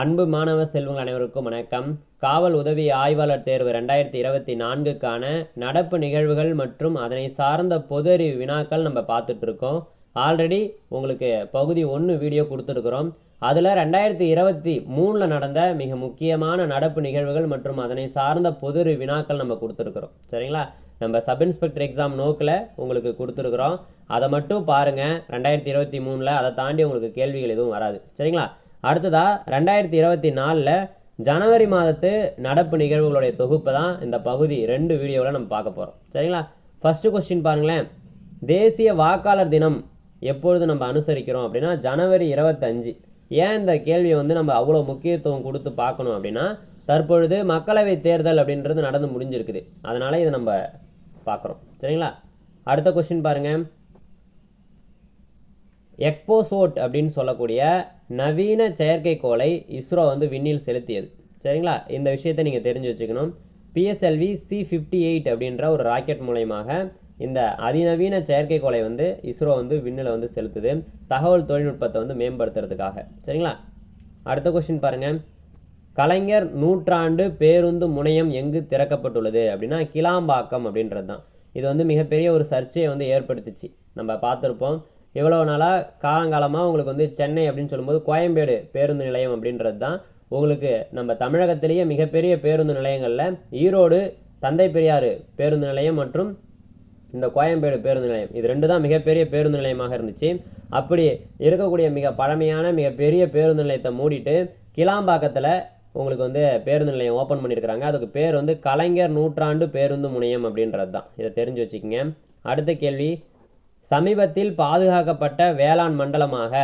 அன்பு மாணவ செல்வங்கள் அனைவருக்கும் வணக்கம். காவல் உதவி ஆய்வாளர் தேர்வு ரெண்டாயிரத்தி இருபத்தி நான்குக்கான நடப்பு நிகழ்வுகள் மற்றும் அதனை சார்ந்த பொது அறிவு வினாக்கள் நம்ம பார்த்துட்டு இருக்கோம் ஆல்ரெடி உங்களுக்கு பகுதி ஒன்று வீடியோ கொடுத்துருக்குறோம். அதில் ரெண்டாயிரத்தி இருபத்தி மூணில் நடந்த மிக முக்கியமான நடப்பு நிகழ்வுகள் மற்றும் அதனை சார்ந்த பொது அறிவு வினாக்கள் நம்ம கொடுத்துருக்குறோம். சரிங்களா? நம்ம சப் இன்ஸ்பெக்டர் எக்ஸாம் நோக்கில் உங்களுக்கு கொடுத்துருக்குறோம். அதை மட்டும் பாருங்கள் ரெண்டாயிரத்தி இருபத்தி மூணில் அதை தாண்டி உங்களுக்கு கேள்விகள் எதுவும் வராது. சரிங்களா? அடுத்ததாக ரெண்டாயிரத்தி இருபத்தி நாலில் ஜனவரி மாதத்து நடப்பு நிகழ்வுகளுடைய தொகுப்பு தான் இந்த பகுதி ரெண்டு வீடியோவில் நம்ம பார்க்க போகிறோம் சரிங்களா? ஃபஸ்ட்டு கொஸ்டின் பாருங்களேன். தேசிய வாக்காளர் தினம் எப்பொழுது நம்ம அனுசரிக்கிறோம் அப்படின்னா ஜனவரி இருபத்தஞ்சு. ஏன் இந்த கேள்வியை வந்து நம்ம அவ்வளோ முக்கியத்துவம் கொடுத்து பார்க்கணும் அப்படின்னா தற்பொழுது மக்களவை தேர்தல் அப்படின்றது நடந்து முடிஞ்சிருக்குது. அதனால் இதை நம்ம பார்க்குறோம். சரிங்களா? அடுத்த கொஸ்டின் பாருங்கள் எக்ஸ்போசோட் அப்படின்னு சொல்லக்கூடிய நவீன செயற்கைக்கோளை இஸ்ரோ வந்து விண்ணில் செலுத்தியது. சரிங்களா? இந்த விஷயத்தை நீங்கள் தெரிஞ்சு வச்சுக்கணும். பிஎஸ்எல்வி சி ஃபிஃப்டி எயிட் அப்படின்ற ஒரு ராக்கெட் மூலயமாக இந்த அதிநவீன செயற்கைக்கோளை வந்து இஸ்ரோ வந்து விண்ணில் வந்து செலுத்துது. தகவல் தொழில்நுட்பத்தை வந்து மேம்படுத்துறதுக்காக. சரிங்களா? அடுத்த கொஸ்டின் பாருங்கள் கலைஞர் நூற்றாண்டு பேருந்து முனையம் எங்கு திறக்கப்பட்டுள்ளது அப்படின்னா கிளாம்பாக்கம் அப்படின்றது தான் இது வந்து மிகப்பெரிய ஒரு சர்ச்சையை வந்து ஏற்படுத்திச்சு. நம்ம பார்த்துருப்போம். இவ்வளோ நாளாக காலங்காலமாக உங்களுக்கு வந்து சென்னை அப்படின்னு சொல்லும்போது கோயம்பேடு பேருந்து நிலையம் அப்படின்றது தான் உங்களுக்கு நம்ம தமிழகத்திலேயே மிகப்பெரிய பேருந்து நிலையங்களில் ஈரோடு தந்தை பெரியாறு பேருந்து நிலையம் மற்றும் இந்த கோயம்பேடு பேருந்து நிலையம். இது ரெண்டு தான் மிகப்பெரிய பேருந்து நிலையமாக இருந்துச்சு. அப்படி இருக்கக்கூடிய மிக பழமையான மிகப்பெரிய பேருந்து நிலையத்தை மூடிட்டு கிளாம்பாக்கத்தில் உங்களுக்கு வந்து பேருந்து நிலையம் ஓப்பன் பண்ணியிருக்கிறாங்க. அதுக்கு பேர் வந்து கலைஞர் நூற்றாண்டு பேருந்து முனையம் அப்படின்றது தான் இதை தெரிஞ்சு வச்சுக்கோங்க. அடுத்த கேள்வி சமீபத்தில் பாதுகாக்கப்பட்ட வேளாண் மண்டலமாக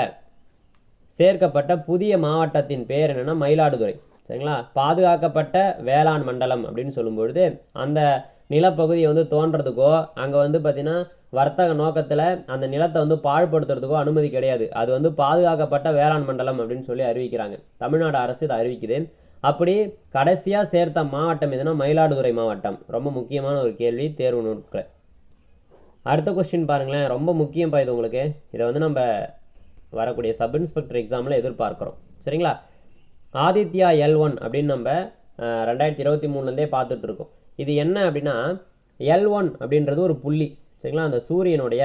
சேர்க்கப்பட்ட புதிய மாவட்டத்தின் பேர் என்னென்னா மயிலாடுதுறை. சரிங்களா? பாதுகாக்கப்பட்ட வேளாண் மண்டலம் அப்படின்னு சொல்லும்பொழுது அந்த நிலப்பகுதியை வந்து தோன்றதுக்கோ அங்கே வந்து பார்த்திங்கன்னா வர்த்தக நோக்கத்தில் அந்த நிலத்தை வந்து பாழ்படுத்துறதுக்கோ அனுமதி கிடையாது. அது வந்து பாதுகாக்கப்பட்ட வேளாண் மண்டலம் அப்படின்னு சொல்லி அறிவிக்கிறாங்க. தமிழ்நாடு அரசு இதை அறிவிக்குது. அப்படி கடைசியாக சேர்த்த மாவட்டம் எதுனா மயிலாடுதுறை மாவட்டம். ரொம்ப முக்கியமான ஒரு கேள்வி தேர்வு நோட்கள். அடுத்த கொஸ்டின் பாருங்களேன். ரொம்ப முக்கியம் இது உங்களுக்கு. இதை வந்து நம்ம வரக்கூடிய சப் இன்ஸ்பெக்டர் எக்ஸாமில் எதிர்பார்க்குறோம். சரிங்களா? ஆதித்யா எல் ஒன் அப்படின்னு நம்ம ரெண்டாயிரத்தி இருபத்தி மூணுலேருந்தே பார்த்துட்ருக்கோம் இது என்ன அப்படின்னா எல் ஒன் அப்படின்றது ஒரு புள்ளி. சரிங்களா? அந்த சூரியனுடைய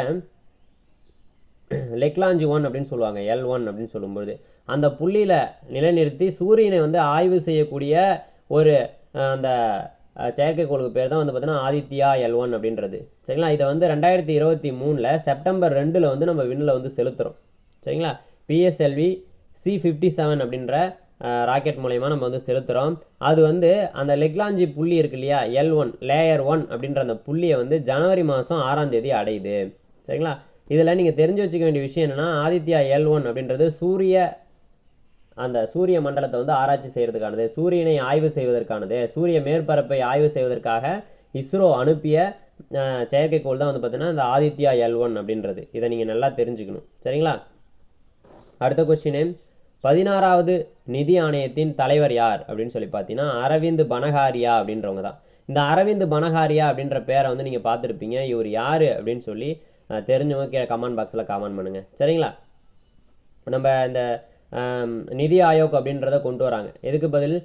லெக்லாஞ்சி ஒன் அப்படின்னு சொல்லுவாங்க. எல் ஒன் அப்படின்னு சொல்லும்பொழுது. அந்த புள்ளியில் நிலைநிறுத்தி சூரியனை வந்து ஆய்வு செய்யக்கூடிய ஒரு அந்த செயற்கைக்கோளுக்கு பேர் தான் வந்து பார்த்தீங்கன்னா ஆதித்யா எல் ஒன் அப்படின்றது. சரிங்களா? இதை வந்து ரெண்டாயிரத்தி இருபத்தி மூணில் செப்டம்பர் ரெண்டில் வந்து நம்ம விண்ணில் வந்து செலுத்துகிறோம் சரிங்களா? பிஎஸ்எல்வி சி ஃபிஃப்டி செவன் அப்படின்ற ராக்கெட் மூலயமா நம்ம வந்து செலுத்துகிறோம் அது வந்து அந்த லெக்லாஞ்சி புள்ளி இருக்கு இல்லையா? எல் ஒன் லேயர் ஒன் அப்படின்ற அந்த புள்ளியை வந்து ஜனவரி மாதம் ஆறாம் தேதி அடையுது. சரிங்களா? இதில் நீங்கள் தெரிஞ்சு வச்சுக்க வேண்டிய விஷயம் என்னென்னா ஆதித்யா எல் ஒன் அப்படின்றது சூரிய அந்த சூரிய மண்டலத்தை வந்து ஆராய்ச்சி செய்கிறதுக்கானது சூரியனை ஆய்வு செய்வதற்கானது சூரிய மேற்பரப்பை ஆய்வு செய்வதற்காக இஸ்ரோ அனுப்பிய செயற்கைக்கோள் தான் வந்து பார்த்தீங்கன்னா இந்த ஆதித்யா எல் ஒன் அப்படின்றது. இதை நீங்கள் நல்லா தெரிஞ்சுக்கணும். சரிங்களா? அடுத்த கொஸ்டினு பதினாறாவது நிதி ஆணையத்தின் தலைவர் யார் அப்படின்னு சொல்லி பார்த்தீங்கன்னா அரவிந்த் பனகாரியா அப்படின்றவங்க தான். இந்த அரவிந்த் பனகாரியா அப்படின்ற பேரை வந்து நீங்கள் பார்த்துருப்பீங்க. இவர் யார் அப்படின்னு சொல்லி தெரிஞ்சவங்க கீழே கமெண்ட் பாக்ஸில் கமெண்ட் பண்ணுங்கள் சரிங்களா? நம்ம இந்த நிதி ஆயோக் அப்படின்றத கொண்டு வராங்க. எதுக்கு பதில்?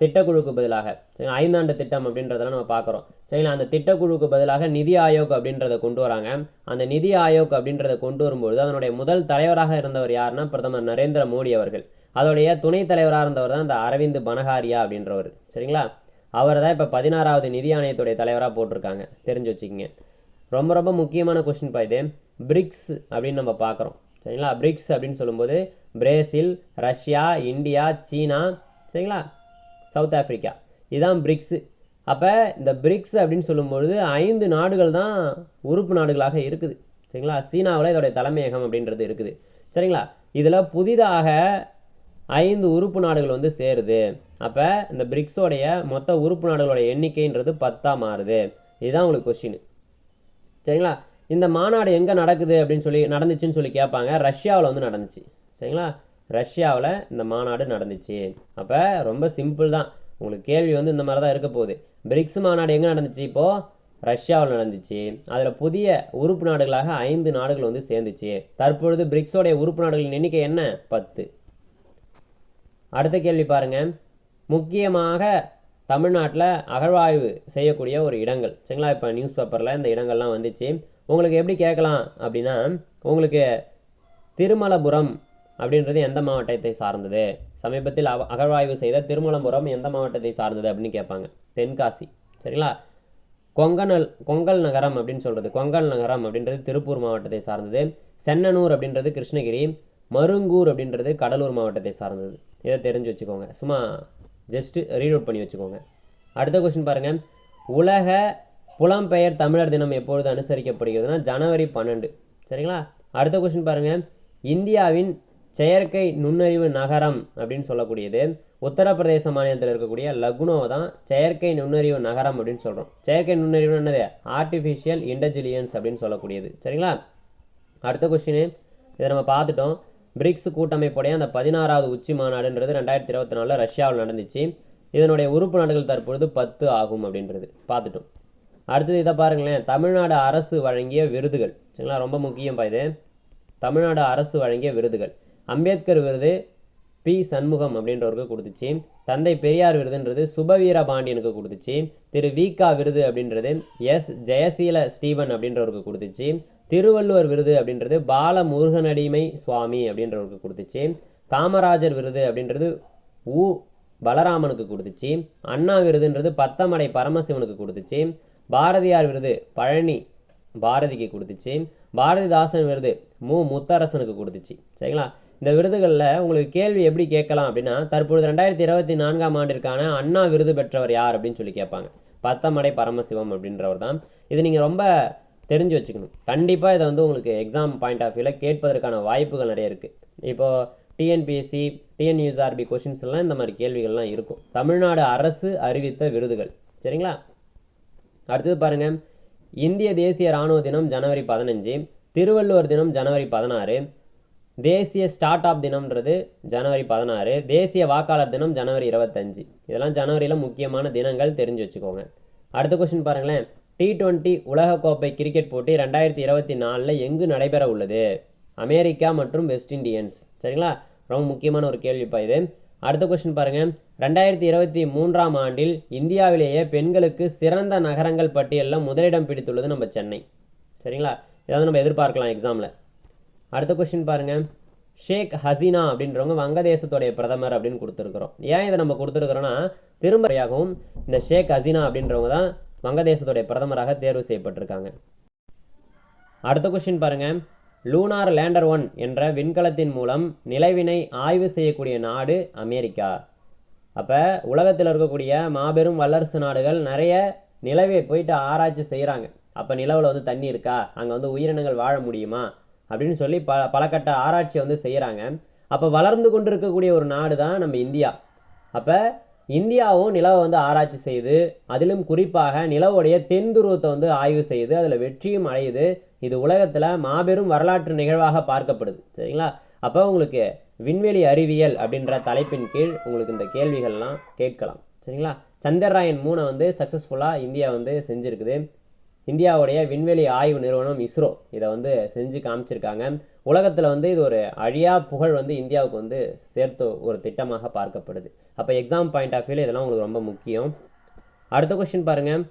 திட்டக்குழுக்கு பதிலாக. சரி ஐந்தாண்டு திட்டம் அப்படின்றதெல்லாம் நம்ம பார்க்குறோம். சரிங்களா? அந்த திட்டக்குழுக்கு பதிலாக நிதி ஆயோக் அப்படின்றத கொண்டு வராங்க. அந்த நிதி ஆயோக் அப்படின்றத கொண்டு வரும்பொழுது அதனுடைய முதல் தலைவராக இருந்தவர் யாருன்னா பிரதமர் நரேந்திர மோடி அவர்கள். அதோடைய துணைத் தலைவராக இருந்தவர் தான் அந்த அரவிந்த் பனகாரியா அப்படின்றவர். சரிங்களா? அவர் தான் இப்போ பதினாறாவது நிதி ஆணையத்துடைய தலைவராக போட்டிருக்காங்க. தெரிஞ்சு வச்சுக்கிங்க. ரொம்ப ரொம்ப முக்கியமான கொஸ்டின் பா இது. பிரிக்ஸ் அப்படின்னு நம்ம பார்க்குறோம். சரிங்களா? பிரிக்ஸ் அப்படின்னு சொல்லும்போது பிரேசில் ரஷ்யா இந்தியா சீனா சரிங்களா? South Africa. இதுதான் பிரிக்ஸு. அப்போ இந்த பிரிக்ஸ் அப்படின்னு சொல்லும்பொழுது ஐந்து நாடுகள் தான் உறுப்பு நாடுகளாக இருக்குது. சரிங்களா? சீனாவில் இதோடைய தலைமையகம் அப்படின்றது இருக்குது. சரிங்களா? இதில் புதிதாக ஐந்து உறுப்பு நாடுகள் வந்து சேருது. அப்போ இந்த பிரிக்ஸோடைய மொத்த உறுப்பு நாடுகளோட எண்ணிக்கைன்றது பத்தாக மாறுது. இதுதான் உங்களுக்கு கொஷின் சரிங்களா? இந்த மாநாடு எங்கே நடக்குது அப்படின்னு சொல்லி நடந்துச்சுன்னு சொல்லி கேட்பாங்க. ரஷ்யாவில் வந்து நடந்துச்சு. சரிங்களா? ரஷ்யாவில் இந்த மாநாடு நடந்துச்சு. அப்போ ரொம்ப சிம்பிள் தான். உங்களுக்கு கேள்வி வந்து இந்த மாதிரி தான் இருக்க போகுது. பிரிக்ஸ் மாநாடு எங்கே நடந்துச்சு இப்போது ரஷ்யாவில் நடந்துச்சு. அதில் புதிய உறுப்பு நாடுகளாக ஐந்து நாடுகள் வந்து சேர்ந்துச்சு. தற்பொழுது பிரிக்ஸோடைய உறுப்பு நாடுகளின் எண்ணிக்கை என்ன? பத்து. அடுத்த கேள்வி பாருங்கள் முக்கியமாக தமிழ்நாட்டில் அகழ்வாய்வு செய்யக்கூடிய ஒரு இடங்கள். சரிங்களா? இப்போ நியூஸ் பேப்பரில் இந்த இடங்கள்லாம் வந்துச்சு. உங்களுக்கு எப்படி கேட்கலாம் அப்படின்னா உங்களுக்கு திருமலபுரம் அப்படின்றது எந்த மாவட்டத்தை சார்ந்தது? சமீபத்தில் அவ அகழ்வாய்வு செய்த திருமலபுரம் எந்த மாவட்டத்தை சார்ந்தது அப்படின்னு கேட்பாங்க. தென்காசி. சரிங்களா? கொங்கனல் கொங்கல் நகரம் அப்படின்னு சொல்கிறது கொங்கல் நகரம் அப்படின்றது திருப்பூர் மாவட்டத்தை சார்ந்தது. சென்னனூர் அப்படின்றது கிருஷ்ணகிரி. மருங்கூர் அப்படின்றது கடலூர் மாவட்டத்தை சார்ந்தது. இதை தெரிஞ்சு வச்சுக்கோங்க. சும்மா ஜஸ்ட்டு ரீட் அவுட் பண்ணி வச்சுக்கோங்க. அடுத்த கொஸ்டின் பாருங்கள் உலக புலம்பெயர் தமிழர் தினம் எப்பொழுது அனுசரிக்கப்படுகிறதுனா ஜனவரி பன்னெண்டு. சரிங்களா? அடுத்த கொஸ்டின் பாருங்கள் இந்தியாவின் செயற்கை நுண்ணறிவு நகரம் அப்படின்னு சொல்லக்கூடியது. உத்தரப்பிரதேச மாநிலத்தில் இருக்கக்கூடிய லக்னோவை தான் செயற்கை நுண்ணறிவு நகரம் அப்படின்னு சொல்கிறோம் செயற்கை நுண்ணறிவு என்னது? ஆர்டிஃபிஷியல் இன்டெலிஜென்ஸ் அப்படின்னு சொல்லக்கூடியது. சரிங்களா? அடுத்த கொஸ்டின் இதை நம்ம பார்த்துட்டோம். பிரிக்ஸ் கூட்டமைப்புடைய அந்த பதினாறாவது உச்சி மாநாடுன்றது ரெண்டாயிரத்தி இருபத்தி நாலில் ரஷ்யாவில் நடந்துச்சு. இதனுடைய உறுப்பு நாடுகள் தற்பொழுது பத்து ஆகும் அப்படின்றது. பார்த்துட்டோம். அடுத்தது இதை பாருங்களேன். தமிழ்நாடு அரசு வழங்கிய விருதுகள். சரிங்களா? ரொம்ப முக்கியம் பா இது. தமிழ்நாடு அரசு வழங்கிய விருதுகள். அம்பேத்கர் விருது பி. சண்முகம் அப்படின்றவருக்கு கொடுத்துச்சு. தந்தை பெரியார் விருதுன்றது சுபவீர பாண்டியனுக்கு கொடுத்துச்சு. திரு. விகா விருது அப்படின்றது எஸ். ஜெயசீல ஸ்டீவன் அப்படின்றவருக்கு கொடுத்துச்சு. திருவள்ளுவர் விருது அப்படின்றது பால முருகனடிமை சுவாமி அப்படின்றவருக்கு கொடுத்துச்சு. காமராஜர் விருது அப்படின்றது உ. பலராமனுக்கு கொடுத்துச்சு. அண்ணா விருதுன்றது பத்தமடை பரமசிவனுக்கு கொடுத்துச்சு. பாரதியார் விருது பழனி பாரதிக்கு கொடுத்துச்சு. பாரதிதாசன் விருது மு. முத்தரசனுக்கு கொடுத்துச்சு. சரிங்களா? இந்த விருதுகளில் உங்களுக்கு கேள்வி எப்படி கேட்கலாம் அப்படின்னா தற்பொழுது ரெண்டாயிரத்தி இருபத்தி நான்காம் ஆண்டிற்கான அண்ணா விருது பெற்றவர் யார் அப்படின்னு சொல்லி கேட்பாங்க. பத்தமடை பரமசிவம் அப்படின்றவர் தான். இது நீங்கள் ரொம்ப தெரிஞ்சு வச்சுக்கணும். கண்டிப்பாக இதை வந்து உங்களுக்கு எக்ஸாம் பாயிண்ட் ஆஃப் வியூவில் கேட்பதற்கான வாய்ப்புகள் நிறைய இருக்குது இப்போது டிஎன்பிஎஸ்சி டிஎன்யூஎஸ்ஆர்பி கொஷின்ஸ் எல்லாம் இந்த மாதிரி கேள்விகள்லாம் இருக்கும். தமிழ்நாடு அரசு அறிவித்த விருதுகள். சரிங்களா? அடுத்தது பாருங்கள் இந்திய தேசிய இராணுவ தினம் ஜனவரி பதினஞ்சு திருவள்ளுவர் தினம் ஜனவரி பதினாறு தேசிய ஸ்டார்ட் அப் தினம்ன்றது ஜனவரி பதினாறு தேசிய வாக்காளர் தினம் ஜனவரி இருபத்தஞ்சு. இதெல்லாம் ஜனவரியில் முக்கியமான தினங்கள் தெரிஞ்சு வச்சுக்கோங்க. அடுத்த கொஸ்டின் பாருங்களேன். டி டுவெண்ட்டி உலகக்கோப்பை கிரிக்கெட் போட்டி ரெண்டாயிரத்தி இருபத்தி நாலில் எங்கு நடைபெற உள்ளது? அமெரிக்கா மற்றும் வெஸ்ட் இண்டியன்ஸ் சரிங்களா? ரொம்ப முக்கியமான ஒரு கேள்விப்பா இது. அடுத்த கொஸ்டின் பாருங்கள் ரெண்டாயிரத்தி இருபத்தி மூன்றாம் ஆண்டில் இந்தியாவிலேயே பெண்களுக்கு சிறந்த நகரங்கள் பட்டியலில் முதலிடம் பிடித்துள்ளது நம்ம சென்னை. சரிங்களா? இதாவது நம்ம எதிர்பார்க்கலாம் எக்ஸாமில் அடுத்த கொஸ்டின் பாருங்கள் ஷேக் ஹசீனா அப்படின்றவங்க வங்கதேசத்துடைய பிரதமர் அப்படின்னு கொடுத்துருக்குறோம். ஏன் இதை நம்ம கொடுத்துருக்குறோன்னா திரும்பறையாகவும் இந்த ஷேக் ஹசீனா அப்படின்றவங்க தான் வங்கதேசத்துடைய பிரதமராக தேர்வு செய்யப்பட்டிருக்காங்க. அடுத்த கொஸ்டின் பாருங்கள் லூனார் லேண்டர் ஒன் என்ற விண்கலத்தின் மூலம் நிலவினை ஆய்வு செய்யக்கூடிய நாடு அமெரிக்கா. அப்போ உலகத்தில் இருக்கக்கூடிய மாபெரும் வல்லரசு நாடுகள் நிறைய நிலவை போயிட்டு ஆராய்ச்சி செய்கிறாங்க அப்போ நிலவில் வந்து தண்ணி இருக்கா? அங்கே வந்து உயிரினங்கள் வாழ முடியுமா? அப்படின்னு சொல்லி ப பலக்கட்ட ஆராய்ச்சியை வந்து செய்கிறாங்க அப்போ வளர்ந்து கொண்டு இருக்கக்கூடிய ஒரு நாடு தான் நம்ம இந்தியா. அப்போ இந்தியாவும் நிலவை வந்து ஆராய்ச்சி செய்து அதிலும் குறிப்பாக நிலவுடைய தென் துருவத்தை வந்து ஆய்வு செய்து அதில் வெற்றியும் அடையுது. இது உலகத்தில் மாபெரும் வரலாற்று நிகழ்வாக பார்க்கப்படுது. சரிங்களா? அப்போ உங்களுக்கு விண்வெளி அறிவியல் அப்படின்ற தலைப்பின் கீழ் உங்களுக்கு இந்த கேள்விகள்லாம் கேட்கலாம். சரிங்களா? சந்திரராயன் மூணை வந்து சக்ஸஸ்ஃபுல்லாக இந்தியா வந்து செஞ்சுருக்குது. இந்தியாவுடைய விண்வெளி ஆய்வு நிறுவனம் இஸ்ரோ இதை வந்து செஞ்சு காமிச்சிருக்காங்க. உலகத்தில் வந்து இது ஒரு அழியா புகழ் வந்து இந்தியாவுக்கு வந்து சேர்த்து ஒரு திட்டமாக பார்க்கப்படுது. அப்போ எக்ஸாம் பாயிண்ட் ஆஃப் வியூவில் இதெல்லாம் உங்களுக்கு ரொம்ப முக்கியம். அடுத்த கொஷின் பாருங்கள்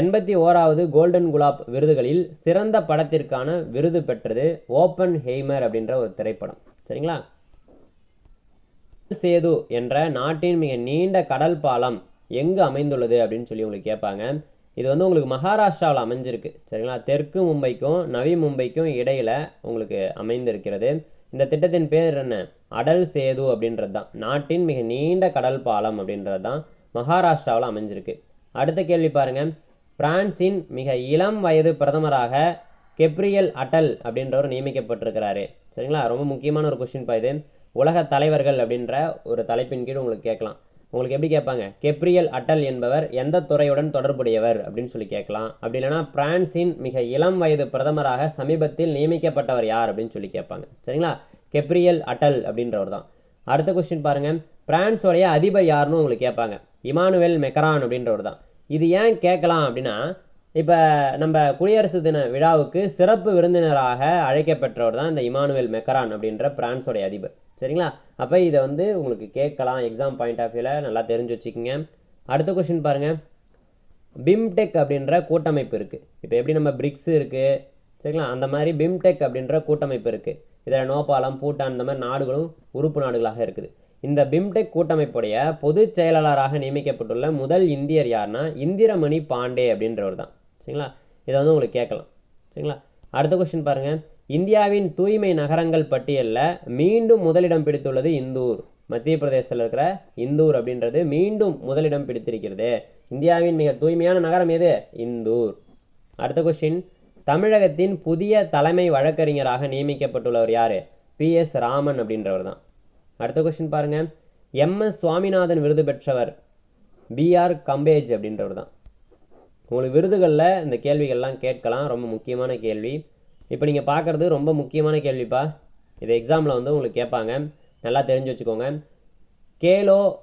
எண்பத்தி ஓராவது கோல்டன் குலாப் விருதுகளில் சிறந்த படத்திற்கான விருது பெற்றது ஓப்பன் ஹெய்மர் அப்படின்ற ஒரு திரைப்படம். சரிங்களா? சேது என்ற நாட்டின் மிக நீண்ட கடல் பாலம் எங்கு அமைந்துள்ளது அப்படின்னு சொல்லி உங்களுக்கு கேட்பாங்க. இது வந்து உங்களுக்கு மகாராஷ்டிராவில் அமைஞ்சிருக்கு. சரிங்களா? தெற்கு மும்பைக்கும் நவி மும்பைக்கும் இடையில் உங்களுக்கு அமைந்திருக்கிறது. இந்த திட்டத்தின் பேர் என்ன? அடல் சேது அப்படின்றது தான். நாட்டின் மிக நீண்ட கடல் பாலம் அப்படின்றது தான் மகாராஷ்டிராவில் அமைஞ்சிருக்கு. அடுத்த கேள்வி பாருங்கள் பிரான்சின் மிக இளம் வயது பிரதமராக கெப்ரியல் அட்டல் அப்படின்றவர் நியமிக்கப்பட்டிருக்கிறாரு. சரிங்களா? ரொம்ப முக்கியமான ஒரு கொஸ்டின் பா இது. உலக தலைவர்கள் அப்படின்ற ஒரு தலைப்பின் கீழ் உங்களுக்கு கேட்கலாம். உங்களுக்கு எப்படி கேட்பாங்க? கெப்ரியல் அட்டல் என்பவர் எந்த துறையுடன் தொடர்புடையவர்? அப்படின்னு சொல்லி கேட்கலாம். அப்படி இல்லைனா பிரான்சின் மிக இளம் வயது பிரதமராக சமீபத்தில் நியமிக்கப்பட்டவர் யார்? அப்படின்னு சொல்லி கேட்பாங்க. சரிங்களா? கெப்ரியல் அட்டல் அப்படின்றவர் தான். அடுத்த கொஸ்டின் பாருங்கள் பிரான்ஸோடைய அதிபர் யாருன்னு உங்களுக்கு கேட்பாங்க. இமானுவேல் மெக்கரான் அப்படின்றவர் தான். இது ஏன் கேட்கலாம் அப்படின்னா இப்போ நம்ம குடியரசு தின விழாவுக்கு சிறப்பு விருந்தினராக அழைக்கப்பெற்றவர் தான் இந்த இமானுவேல் மெக்கரான் அப்படின்ற பிரான்ஸோடைய அதிபர். சரிங்களா? அப்போ இதை வந்து உங்களுக்கு கேட்கலாம் எக்ஸாம் பாயிண்ட் ஆஃப் வியூவில் நல்லா தெரிஞ்சு வச்சுக்கோங்க. அடுத்த கொஷின் பாருங்கள் பிம்டெக் அப்படின்ற கூட்டமைப்பு இருக்குது இப்போ எப்படி நம்ம பிரிக்ஸ் இருக்குது சரிங்களா? அந்த மாதிரி பிம்டெக் அப்படின்ற கூட்டமைப்பு இருக்குது இதில் நேபாளம் பூட்டான் இந்த மாதிரி நாடுகளும் உறுப்பு நாடுகளாக இருக்குது. இந்த பிம்டெக் கூட்டமைப்புடைய பொதுச் செயலாளராக நியமிக்கப்பட்டுள்ள முதல் இந்தியர் யாருன்னா இந்திரமணி பாண்டே அப்படின்றவர் தான். சரிங்களா? இதை வந்து உங்களுக்கு கேட்கலாம். சரிங்களா? அடுத்த கொஸ்டின் பாருங்கள் இந்தியாவின் தூய்மை நகரங்கள் பட்டியலில் மீண்டும் முதலிடம் பிடித்துள்ளது இந்தூர். மத்திய பிரதேசத்தில் இருக்கிற இந்தூர் அப்படின்றது மீண்டும் முதலிடம் பிடித்திருக்கிறது. இந்தியாவின் மிக தூய்மையான நகரம் எது? இந்தூர். அடுத்த கொஸ்டின் தமிழகத்தின் புதிய தலைமை வழக்கறிஞராக நியமிக்கப்பட்டுள்ளவர் யார்? பி. எஸ். ராமன் அப்படின்றவர் தான். அடுத்த கொஸ்டின் பாருங்கள் எம்எஸ் சுவாமிநாதன் விருது பெற்றவர் பிஆர் கம்பேஜ் அப்படின்றவர் தான். உங்களுக்கு விருதுகளில் இந்த கேள்விகள்லாம் கேட்கலாம். ரொம்ப முக்கியமான கேள்வி. இப்போ நீங்கள் பார்க்குறது ரொம்ப முக்கியமான கேள்விப்பா. இது எக்ஸாமில் வந்து உங்களுக்கு கேட்பாங்க. நல்லா தெரிஞ்சு வச்சுக்கோங்க. கேலோ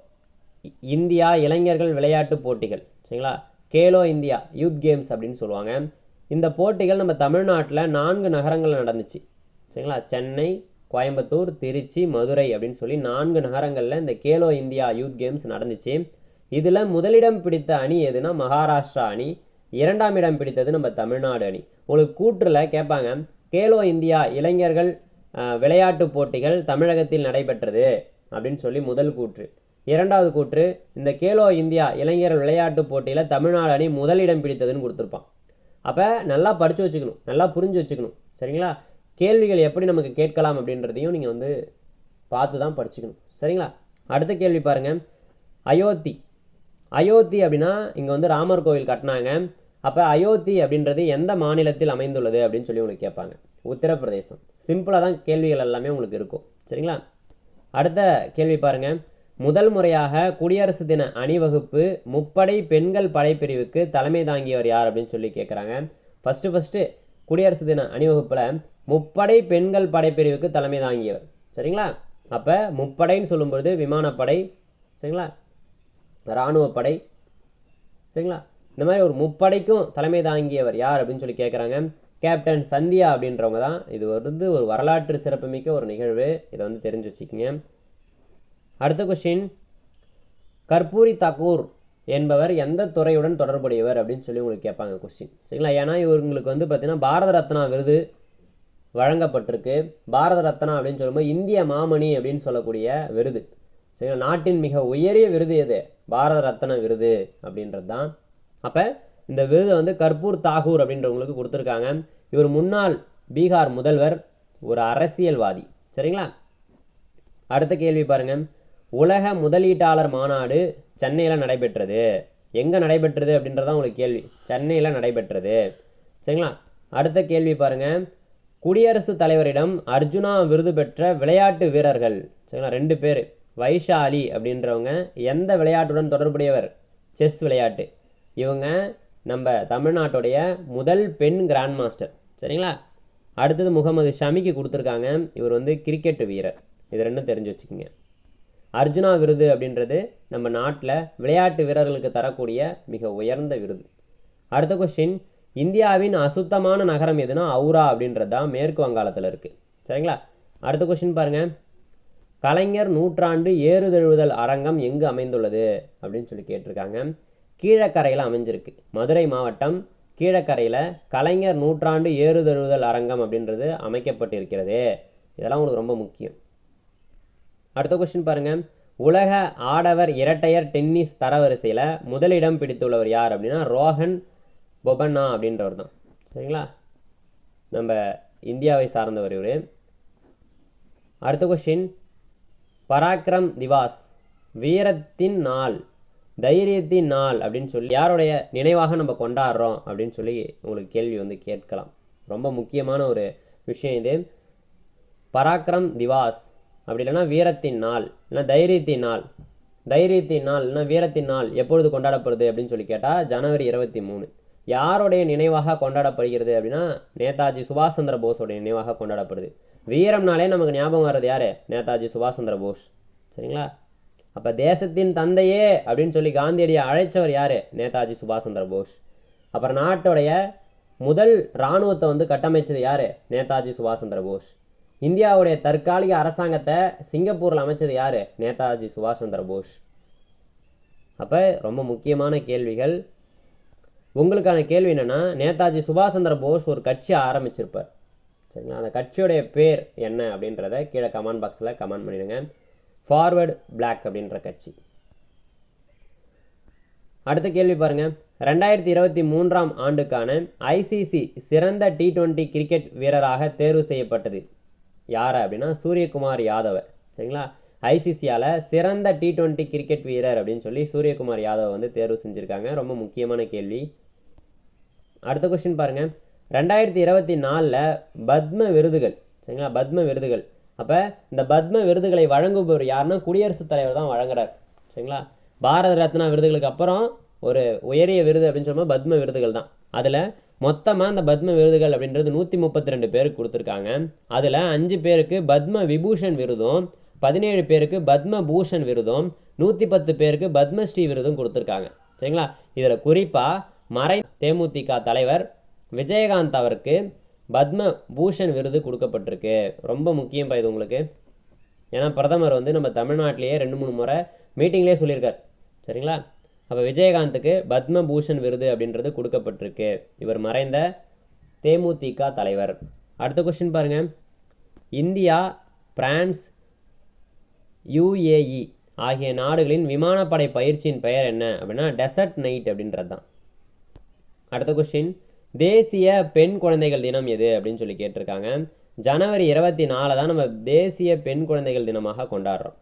இந்தியா இளைஞர்கள் விளையாட்டு போட்டிகள். சரிங்களா? கேலோ இந்தியா யூத் கேம்ஸ் அப்படின்னு சொல்லுவாங்க. இந்த போட்டிகள் நம்ம தமிழ்நாட்டில் நான்கு நகரங்களில் நடந்துச்சு. சரிங்களா? சென்னை கோயம்புத்தூர் திருச்சி மதுரை அப்படின்னு சொல்லி நான்கு நகரங்களில் இந்த கேலோ இந்தியா யூத் கேம்ஸ் நடந்துச்சு. இதில் முதலிடம் பிடித்த அணி எதுனா மகாராஷ்டிரா அணி இரண்டாம் இடம் பிடித்தது நம்ம தமிழ்நாடு அணி. உங்களுக்கு கூற்றில் கேட்பாங்க கேலோ இந்தியா இளைஞர்கள் விளையாட்டு போட்டிகள் தமிழகத்தில் நடைபெற்றது அப்படின்னு சொல்லி முதல் கூற்று. இரண்டாவது கூற்று இந்த கேலோ இந்தியா இளைஞர்கள் விளையாட்டு போட்டியில் தமிழ்நாடு அணி முதலிடம் பிடித்ததுன்னு கொடுத்துருப்பான். அப்போ நல்லா படித்து வச்சுக்கணும் நல்லா புரிஞ்சு வச்சுக்கணும் சரிங்களா? கேள்விகள் எப்படி நமக்கு கேட்கலாம் அப்படின்றதையும் நீங்கள் வந்து பார்த்து தான் படிச்சுக்கணும் சரிங்களா? அடுத்த கேள்வி பாருங்கள் அயோத்தி. அயோத்தி அப்படின்னா இங்கே வந்து ராமர் கோவில் கட்டினாங்க. அப்போ அயோத்தி அப்படின்றது எந்த மாநிலத்தில் அமைந்துள்ளது அப்படின்னு சொல்லி உங்களுக்கு கேட்பாங்க. உத்தரப்பிரதேசம். சிம்பிளாக தான் கேள்விகள் எல்லாமே உங்களுக்கு இருக்கும். சரிங்களா? அடுத்த கேள்வி பாருங்க. முதல் முறையாக குடியரசு தின அணிவகுப்பு முப்படை பெண்கள் படைப்பிரிவுக்கு தலைமை தாங்கியவர் யார் அப்படின்னு சொல்லி கேட்குறாங்க. ஃபஸ்ட்டு ஃபஸ்ட்டு குடியரசு தின அணிவகுப்பில் முப்படை பெண்கள் படைப்பிரிவுக்கு தலைமை தாங்கியவர். சரிங்களா? அப்போ முப்படைன்னு சொல்லும்பொழுது விமானப்படை. சரிங்களா? இராணுவப்படை சரிங்களா? இந்த மாதிரி ஒரு முப்படைக்கும் தலைமை தாங்கியவர் யார் அப்படின்னு சொல்லி கேட்குறாங்க கேப்டன் சந்தியா அப்படின்றவங்க தான். இது வந்து ஒரு வரலாற்று சிறப்புமிக்க ஒரு நிகழ்வு. இதை வந்து தெரிஞ்சு வச்சுக்கோங்க. அடுத்த கொஷின் கர்பூரி தாக்கூர் என்பவர் எந்த துறையுடன் தொடர்புடையவர் அப்படின்னு சொல்லி உங்களுக்கு கேட்பாங்க கொஸ்டின் சரிங்களா? ஏன்னா இவங்களுக்கு வந்து பார்த்தீங்கன்னா பாரத ரத்னா விருது வழங்கப்பட்டிருக்கு. பாரத ரத்னா அப்படின்னு சொல்லும்போது இந்திய மாமணி அப்படின்னு சொல்லக்கூடிய விருது. சரிங்களா? நாட்டின் மிக உயரிய விருது எது? பாரத ரத்ன விருது அப்படின்றது தான் அப்போ இந்த விருதை வந்து கர்பூர் தாகூர் அப்படின்றவங்களுக்கு கொடுத்துருக்காங்க. இவர் முன்னாள் பீகார் முதல்வர் ஒரு அரசியல்வாதி. சரிங்களா? அடுத்த கேள்வி பாருங்கள் உலக முதலீட்டாளர் மாநாடு சென்னையில் நடைபெற்றது. எங்கே நடைபெற்றது அப்படின்றதான் உங்களுக்கு கேள்வி. சென்னையில் நடைபெற்றது. சரிங்களா? அடுத்த கேள்வி பாருங்கள் குடியரசுத் தலைவரிடம் அர்ஜுனா விருது பெற்ற விளையாட்டு வீரர்கள். சரிங்களா? ரெண்டு பேர். வைஷாலி அப்படின்றவங்க எந்த விளையாட்டுடன் தொடர்புடையவர்? செஸ் விளையாட்டு. இவங்க நம்ம தமிழ்நாட்டுடைய முதல் பெண் கிராண்ட் மாஸ்டர். சரிங்களா? அடுத்தது முகமது ஷமிக்கு கொடுத்துருக்காங்க. இவர் வந்து கிரிக்கெட் வீரர். இது ரெண்டும் தெரிஞ்சு வச்சுக்கோங்க. அர்ஜுனா விருது அப்படின்றது நம்ம நாட்டில் விளையாட்டு வீரர்களுக்கு தரக்கூடிய மிக உயர்ந்த விருது. அடுத்த கொஸ்டின் இந்தியாவின் அசுத்தமான நகரம் எதுனா அவுரா அப்படின்றது தான் மேற்கு வங்காளத்தில் இருக்குது சரிங்களா? அடுத்த கொஸ்டின் பாருங்கள் கலைஞர் நூற்றாண்டு ஏறுதழுவுதல் அரங்கம் எங்கு அமைந்துள்ளது? அப்படின்னு சொல்லி கேட்டிருக்காங்க. கீழக்கரையில் அமைஞ்சிருக்கு. மதுரை மாவட்டம் கீழக்கரையில் கலைஞர் நூற்றாண்டு ஏறுதழுவுதல் அரங்கம் அப்படின்றது அமைக்கப்பட்டிருக்கிறது. இதெல்லாம் உங்களுக்கு ரொம்ப முக்கியம். அடுத்த கொஸ்டின் பாருங்கள் உலக ஆடவர் இரட்டையர் டென்னிஸ் தரவரிசையில் முதலிடம் பிடித்துள்ளவர் யார் அப்படின்னா ரோஹன் பொபண்ணா அப்படின்றவர் தான். சரிங்களா? நம்ம இந்தியாவை சார்ந்தவர் இவர். அடுத்த கொஸ்டின் பராக்கிரம் திவாஸ். வீரத்தின் நாள் தைரியத்தின் நாள் அப்படின்னு சொல்லி யாருடைய நினைவாக நம்ம கொண்டாடுறோம் அப்படின்னு சொல்லி உங்களுக்கு கேள்வி வந்து கேட்கலாம். ரொம்ப முக்கியமான ஒரு விஷயம் இது. பராக்கிரம் திவாஸ். அப்படி இல்லைன்னா வீரத்தின் நாள் இல்லைன்னா தைரியத்தின் நாள். தைரியத்தின் நாள் இல்லைன்னா வீரத்தின் நாள் எப்பொழுது கொண்டாடப்படுது அப்படின்னு சொல்லி கேட்டால் ஜனவரி இருபத்தி மூணு. யாருடைய நினைவாக கொண்டாடப்படுகிறது அப்படின்னா நேதாஜி சுபாஷ் சந்திர போஸோடைய நினைவாக கொண்டாடப்படுது. வீரம்னாலே நமக்கு ஞாபகம் வர்றது யார்? நேதாஜி சுபாஷ் சந்திர போஸ். சரிங்களா? அப்போ தேசத்தின் தந்தையே அப்படின்னு சொல்லி காந்தியடியை அழைச்சவர் யார்? நேதாஜி சுபாஷ் சந்திர போஸ். அப்புறம் நாட்டோடைய முதல் இராணுவத்தை வந்து கட்டமைச்சது யார்? நேதாஜி சுபாஷ் சந்திர போஸ். இந்தியாவுடைய தற்காலிக அரசாங்கத்தை சிங்கப்பூரில் அமைச்சது யார்? நேதாஜி சுபாஷ் சந்திர போஸ். அப்போ ரொம்ப முக்கியமான கேள்விகள். உங்களுக்கான கேள்வி என்னென்னா நேதாஜி சுபாஷ் சந்திர போஸ் ஒரு கட்சி ஆரம்பிச்சிருப்பார். சரிங்களா? அந்த கட்சியுடைய பேர் என்ன அப்படின்றத கீழே கமெண்ட் பாக்ஸில் கமெண்ட் பண்ணிடுங்க. ஃபார்வர்டு பிளாக் அப்படின்ற கட்சி. அடுத்த கேள்வி பாருங்கள் ரெண்டாயிரத்தி இருபத்தி மூன்றாம் ஆண்டுக்கான ஐசிசி சிறந்த டி டுவெண்ட்டி கிரிக்கெட் வீரராக தேர்வு செய்யப்பட்டது. யார் அப்படின்னா சூரியகுமார் யாதவ். சரிங்களா? ஐசிசியால் சிறந்த டி டுவெண்ட்டி கிரிக்கெட் வீரர் அப்படின்னு சொல்லி சூரியகுமார் யாதவ் வந்து தேர்வு செஞ்சுருக்காங்க. ரொம்ப முக்கியமான கேள்வி. அடுத்த கொஸ்டின் பாருங்கள் ரெண்டாயிரத்தி இருபத்தி நாலில் பத்ம விருதுகள் சரிங்களா? பத்ம விருதுகள். அப்போ இந்த பத்ம விருதுகளை வழங்குபவர் யாருன்னா குடியரசுத் தலைவர் தான் வழங்குறார் சரிங்களா? பாரத ரத்னா விருதுகளுக்கு அப்புறம் ஒரு உயரிய விருது அப்படின்னு சொல்லும்போது பத்ம விருதுகள் தான். அதில் மொத்தமாக இந்த பத்ம விருதுகள் அப்படின்றது நூற்றி முப்பத்தி ரெண்டு பேருக்கு கொடுத்துருக்காங்க. அதில் அஞ்சு பேருக்கு பத்ம விபூஷன் விருதும் பதினேழு பேருக்கு பத்ம பூஷன் விருதும் நூற்றி பத்து பேருக்கு பத்மஸ்ரீ விருதும் கொடுத்துருக்காங்க சரிங்களா? இதில் குறிப்பாக மறை தேமுதிக தலைவர் விஜயகாந்த் அவருக்கு பத்ம பூஷன் விருது கொடுக்கப்பட்டிருக்கு. ரொம்ப முக்கியம் இது உங்களுக்கு. ஏன்னா பிரதமர் வந்து நம்ம தமிழ்நாட்டிலேயே ரெண்டு மூணு முறை மீட்டிங்லேயே சொல்லியிருக்கார். சரிங்களா? அப்போ விஜயகாந்துக்கு பத்ம பூஷன் விருது அப்படின்றது கொடுக்கப்பட்டிருக்கு. இவர் மறைந்த தேமுதிக தலைவர். அடுத்த கொஸ்டின் பாருங்கள் இந்தியா பிரான்ஸ் யுஏஇ ஆகிய நாடுகளின் விமானப்படை பயிற்சியின் பெயர் என்ன அப்படின்னா டெசர்ட் நைட் அப்படின்றது தான் அடுத்த கொஸ்டின் தேசிய பெண் குழந்தைகள் தினம் எது அப்படின்னு சொல்லி கேட்டிருக்காங்க. ஜனவரி இருபத்தி நாலு தான் நம்ம தேசிய பெண் குழந்தைகள் தினமாக கொண்டாடுறோம்.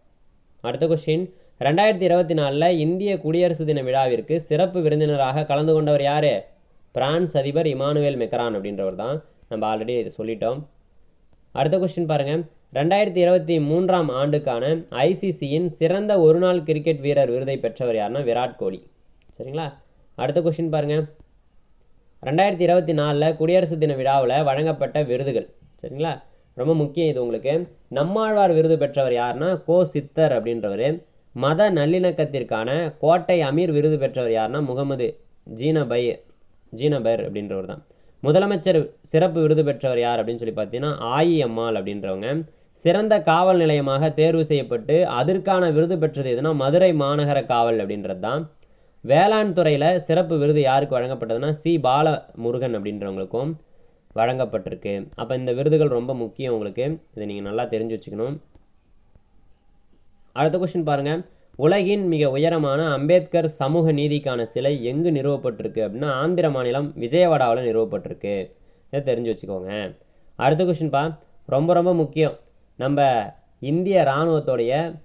அடுத்த கொஸ்டின் ரெண்டாயிரத்தி இருபத்தி நாலில் இந்திய குடியரசு தின விழாவிற்கு சிறப்பு விருந்தினராக கலந்து கொண்டவர் யார்? பிரான்ஸ் அதிபர் இமானுவேல் மெக்ரான் அப்படின்றவர் தான் நம்ம ஆல்ரெடி இதை சொல்லிட்டோம். அடுத்த கொஸ்டின் பாருங்கள் ரெண்டாயிரத்தி இருபத்தி மூன்றாம் ஆண்டுக்கான ஐசிசியின் சிறந்த ஒருநாள் கிரிக்கெட் வீரர் விருதை பெற்றவர் யாருன்னா விராட் கோலி. சரிங்களா? அடுத்த கொஸ்டின் பாருங்கள் ரெண்டாயிரத்தி இருபத்தி நாலில் குடியரசு தின விழாவில் வழங்கப்பட்ட விருதுகள். சரிங்களா? ரொம்ப முக்கியம் இது உங்களுக்கு. நம்மாழ்வார் விருது பெற்றவர் யாருன்னா கோ சித்தர் அப்படின்றவர். மத நல்லிணக்கத்திற்கான கோட்டை அமீர் விருது பெற்றவர் யாருன்னா முகமது ஜீனபை ஜீனபர் அப்படின்றவர் தான். முதலமைச்சர் சிறப்பு விருது பெற்றவர் யார் அப்படின்னு சொல்லி பார்த்தீங்கன்னா ஆயி அம்மாள் அப்படின்றவங்க. சிறந்த காவல் நிலையமாக தேர்வு செய்யப்பட்டு அதற்கான விருது பெற்றது எதுனா மதுரை மாநகர காவல் அப்படின்றது தான். வேளாண் துறையில் சிறப்பு விருது யாருக்கு வழங்கப்பட்டதுன்னா சி. பாலமுருகன் அப்படின்றவங்களுக்கும் வழங்கப்பட்டிருக்கு. அப்போ இந்த விருதுகள் ரொம்ப முக்கியம் உங்களுக்கு. இதை நீங்கள் நல்லா தெரிஞ்சு வச்சுக்கணும். அடுத்த கொஷின் பாருங்கள் உலகின் மிக உயரமான அம்பேத்கர் சமூக நீதிக்கான சிலை எங்கு நிறுவப்பட்டிருக்கு அப்படின்னா ஆந்திர மாநிலம் விஜயவாடாவில் நிறுவப்பட்டிருக்கு. இதை தெரிஞ்சு வச்சுக்கோங்க. அடுத்த கொஷின் பா. ரொம்ப ரொம்ப முக்கியம். நம்ம இந்திய இராணுவத்துடைய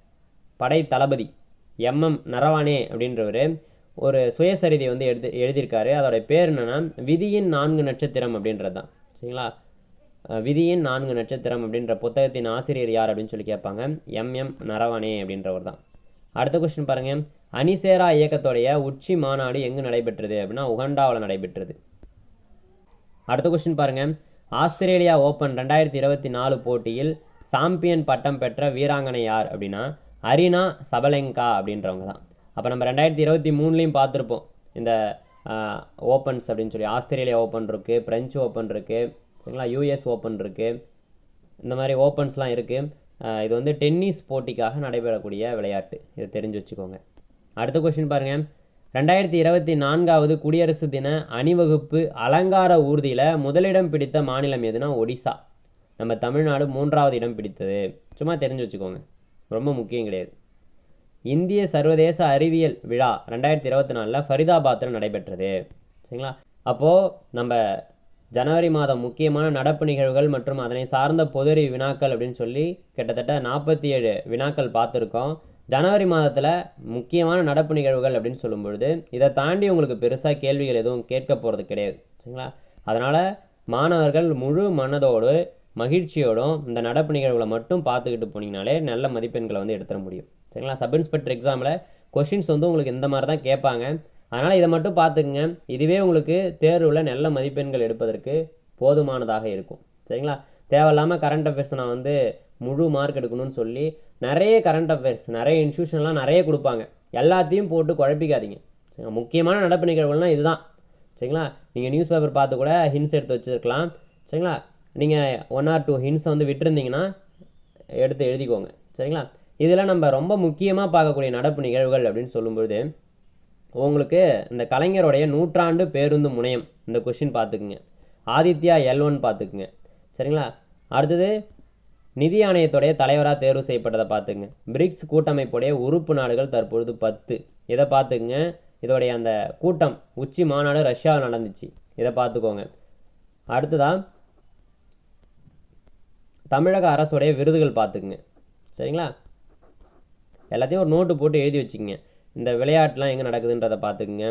படை தளபதி எம்எம் நரவானே அப்படின்றவர் ஒரு சுயசரிதை வந்து எழுதி எழுதியிருக்காரு. அதோடைய பேர் என்னென்னா விதியின் நான்கு நட்சத்திரம் அப்படின்றது தான் சரிங்களா விதியின் நான்கு நட்சத்திரம் அப்படின்ற புத்தகத்தின் ஆசிரியர் யார் அப்படின்னு சொல்லி கேட்பாங்க. எம்எம் நரவணே அப்படின்றவர் தான் அடுத்த கொஸ்டின் பாருங்கள் அனிசேரா இயக்கத்துடைய உச்சி மாநாடு எங்கு நடைபெற்றது அப்படின்னா உகண்டாவில் நடைபெற்றது. அடுத்த கொஸ்டின் பாருங்கள் ஆஸ்திரேலியா ஓப்பன் ரெண்டாயிரத்தி இருபத்தி நாலு போட்டியில் சாம்பியன் பட்டம் பெற்ற வீராங்கனை யார் அப்படின்னா அரினா சபலெங்கா அப்படின்றவங்க தான் அப்போ நம்ம ரெண்டாயிரத்தி இருபத்தி மூணுலேயும் பார்த்துருப்போம். இந்த ஓப்பன்ஸ் அப்படின்னு சொல்லி ஆஸ்திரேலியா ஓப்பன் இருக்குது பிரெஞ்சு ஓப்பன் இருக்குது சரிங்களா? யூஎஸ் ஓப்பன் இருக்குது இந்த மாதிரி ஓப்பன்ஸ்லாம் இருக்குது இது வந்து டென்னிஸ் போட்டிக்காக நடைபெறக்கூடிய விளையாட்டு. இதை தெரிஞ்சு வச்சுக்கோங்க. அடுத்த கொஷின் பாருங்கள் ரெண்டாயிரத்தி இருபத்தி நான்காவது குடியரசு தின அணிவகுப்பு அலங்கார ஊர்தியில் முதலிடம் பிடித்த மாநிலம் எதுனா ஒடிசா. நம்ம தமிழ்நாடு மூன்றாவது இடம் பிடித்தது. சும்மா தெரிஞ்சு வச்சுக்கோங்க. ரொம்ப முக்கியம் கிடையாது. இந்திய சர்வதேச அறிவியல் விழா ரெண்டாயிரத்தி இருபத்தி நாலில் ஃபரிதாபாத்தில் நடைபெற்றது. சரிங்களா? அப்போது நம்ம ஜனவரி மாதம் முக்கியமான நடப்பு நிகழ்வுகள் மற்றும் அதனை சார்ந்த பொதுறிவு வினாக்கள் அப்படின்னு சொல்லி கிட்டத்தட்ட நாற்பத்தி ஏழு வினாக்கள் பார்த்துருக்கோம். ஜனவரி மாதத்தில் முக்கியமான நடப்பு நிகழ்வுகள் அப்படின்னு சொல்லும் பொழுது இதை தாண்டி உங்களுக்கு பெருசாக கேள்விகள் எதுவும் கேட்க போகிறது கிடையாது. சரிங்களா? அதனால் மாணவர்கள் முழு மனதோடு மகிழ்ச்சியோடும் இந்த நடப்பு நிகழ்வுகளை மட்டும் பார்த்துக்கிட்டு போனீங்கனாலே நல்ல மதிப்பெண்களை வந்து எடுத்துட முடியும். சரிங்களா? சப் இன்ஸ்பெக்டர் எக்ஸாமில் கொஷின்ஸ் வந்து உங்களுக்கு இந்த மாதிரி தான் கேட்பாங்க. அதனால் இதை மட்டும் பார்த்துக்குங்க. இதுவே உங்களுக்கு தேர்வில் நல்ல மதிப்பெண்கள் எடுப்பதற்கு போதுமானதாக இருக்கும். சரிங்களா? தேவையில்லாமல் கரண்ட் அஃபேர்ஸ் நான் வந்து முழு மார்க் எடுக்கணும்னு சொல்லி நிறைய கரண்ட் அஃபேர்ஸ் நிறைய இன்ஸ்டியூஷன்லாம் நிறைய கொடுப்பாங்க. எல்லாத்தையும் போட்டு குழப்பிக்காதீங்க. சரிங்களா? முக்கியமான நடப்பு நிகழ்வுகள்னால் இதுதான். சரிங்களா? நீங்கள் நியூஸ் பேப்பர் பார்த்து கூட ஹின்ஸ் எடுத்து வச்சுருக்கலாம். சரிங்களா? நீங்கள் ஒன் ஆர் டூ ஹின்ஸை வந்து விட்டுருந்தீங்கன்னா எடுத்து எழுதிக்கோங்க. சரிங்களா? இதில் நம்ம ரொம்ப முக்கியமாக பார்க்கக்கூடிய நடப்பு நிகழ்வுகள் அப்படின்னு சொல்லும்பொழுது உங்களுக்கு இந்த கலைஞருடைய நூற்றாண்டு பேருந்து முனையம் இந்த கொஷின் பார்த்துக்குங்க. ஆதித்யா எல் ஒன் பார்த்துக்குங்க. சரிங்களா? அடுத்தது நிதி ஆணையத்துடைய தலைவராக தேர்வு செய்யப்பட்டதை பார்த்துக்குங்க. பிரிக்ஸ் கூட்டமைப்புடைய உறுப்பு நாடுகள் தற்பொழுது பத்து. இதை பார்த்துக்குங்க. இதோடைய அந்த கூட்டம் உச்சி மாநாடு ரஷ்யாவில் நடந்துச்சு. இதை பார்த்துக்கோங்க. அடுத்ததாக தமிழக அரசுடைய விருதுகள் பார்த்துக்குங்க. சரிங்களா? எல்லாத்தையும் ஒரு நோட்டு போட்டு எழுதி வச்சுக்கோங்க. இந்த விளையாட்டுலாம் எங்கே நடக்குதுன்றதை பார்த்துக்குங்க.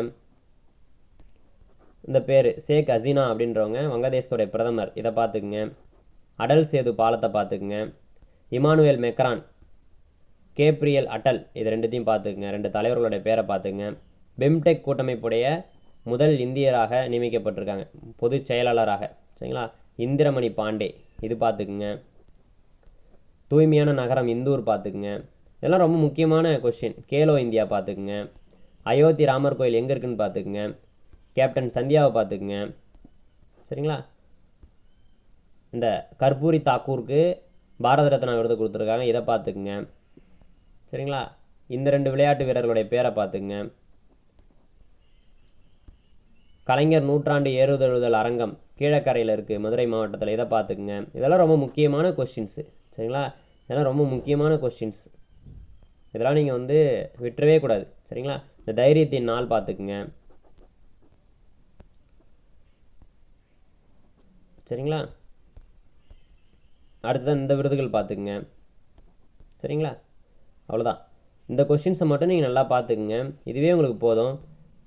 இந்த பேர் ஷேக் ஹசீனா அப்படின்றவங்க வங்கதேசத்துடைய பிரதமர். இதை பார்த்துக்குங்க. அடல் சேது பாலத்தை பார்த்துக்குங்க. இமானுவேல் மெக்ரான் கேப்ரியல் அட்டல் இது ரெண்டுத்தையும் பார்த்துக்குங்க. ரெண்டு தலைவர்களுடைய பேரை பார்த்துக்குங்க. பிம்டெக் கூட்டமைப்புடைய முதல் இந்தியராக நியமிக்கப்பட்டிருக்காங்க. பொதுச் செயலாளராக. சரிங்களா? இந்திரமணி பாண்டே. இது பார்த்துக்குங்க. தூய்மையான நகரம் இந்தூர் பார்த்துக்குங்க. இதெல்லாம் ரொம்ப முக்கியமான கொஷின் கேலோ இந்தியா பார்த்துக்குங்க. அயோத்தி ராமர் கோயில் எங்கே இருக்குன்னு பார்த்துக்குங்க. கேப்டன் சந்தியாவை பார்த்துக்குங்க. சரிங்களா? இந்த கர்பூரி தாக்கூருக்கு பாரத ரத்னா விருது கொடுத்துருக்காங்க. இதை பார்த்துக்குங்க. சரிங்களா? இந்த ரெண்டு விளையாட்டு வீரர்களுடைய பேரை பார்த்துக்குங்க. கலைஞர் நூற்றாண்டு ஏறுதழுதல் அரங்கம் கீழக்கரையில் இருக்குது மதுரை மாவட்டத்தில் இதை பார்த்துக்குங்க. இதெல்லாம் ரொம்ப முக்கியமான கொஷின்ஸு சரிங்களா? இதெல்லாம் ரொம்ப முக்கியமான கொஸ்டின்ஸ் இதெல்லாம் நீங்கள் வந்து விட்டுறவே கூடாது. சரிங்களா? இந்த தைரியத்தின் நாள் பார்த்துக்குங்க. சரிங்களா? அடுத்தது இந்த விருதுகள் பார்த்துக்குங்க. சரிங்களா? அவ்வளோதான் இந்த கொஷின்ஸை மட்டும் நீங்கள் நல்லா பார்த்துக்குங்க. இதுவே உங்களுக்கு போதும்.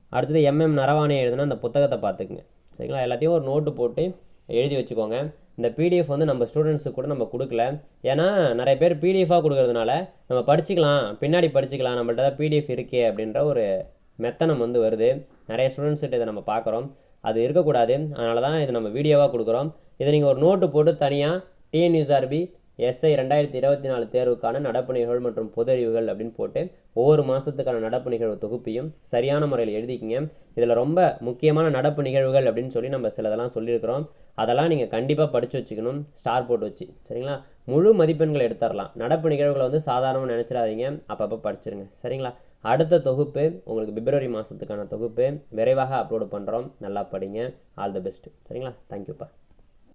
அடுத்தது எம்எம் நரவானே எழுதுனா அந்த புத்தகத்தை பார்த்துக்குங்க. சரிங்களா? எல்லாத்தையும் ஒரு நோட்டு போட்டு எழுதி வச்சுக்கோங்க. இந்த பிடிஎஃப் வந்து நம்ம ஸ்டூடெண்ட்ஸுக்கு கூட நம்ம கொடுக்கல. ஏன்னா நிறைய பேர் பிடிஎஃபாக கொடுக்கறதுனால நம்ம படிச்சுக்கலாம். பின்னாடி படிச்சுக்கலாம். நம்மள்ட்ட தான் பிடிஎஃப் இருக்கே அப்படின்ற ஒரு மெத்தனம் வந்து வருது. நிறைய ஸ்டூடெண்ட்ஸ்கிட்ட இதை நம்ம பார்க்குறோம். அது இருக்கக்கூடாது. அதனால தான் இது நம்ம வீடியோவாக கொடுக்குறோம். இதை நீங்கள் ஒரு நோட்டு போட்டு தனியாக டிஎன்யூஆர்பி எஸ்ஐ ரெண்டாயிரத்தி இருபத்தி நாலு தேர்வுக்கான நடப்பு நிகழ்வு மற்றும் பொது அறிவுகள் அப்படின்னு போட்டு ஒவ்வொரு மாதத்துக்கான நடப்பு நிகழ்வு தொகுப்பையும் சரியான முறையில் எழுதிக்கிங்க. இதில் ரொம்ப முக்கியமான நடப்பு நிகழ்வுகள் அப்படின்னு சொல்லி நம்ம சிலதெல்லாம் சொல்லியிருக்கிறோம். அதெல்லாம் நீங்கள் கண்டிப்பாக படித்து வச்சுக்கணும். ஸ்டார் போட்டு வச்சு. சரிங்களா? முழு மதிப்பெண்கள் எடுத்துடலாம். நடப்பு நிகழ்வுகளை வந்து சாதாரணமாக நினச்சிடாதீங்க. அப்பப்போ படிச்சிருங்க. சரிங்களா? அடுத்த தொகுப்பு உங்களுக்கு பிப்ரவரி மாதத்துக்கான தொகுப்பு. விரைவாக அப்லோடு பண்ணுறோம் நல்லா படிங்க. ஆல் தி பெஸ்ட் சரிங்களா? தேங்க்யூப்பா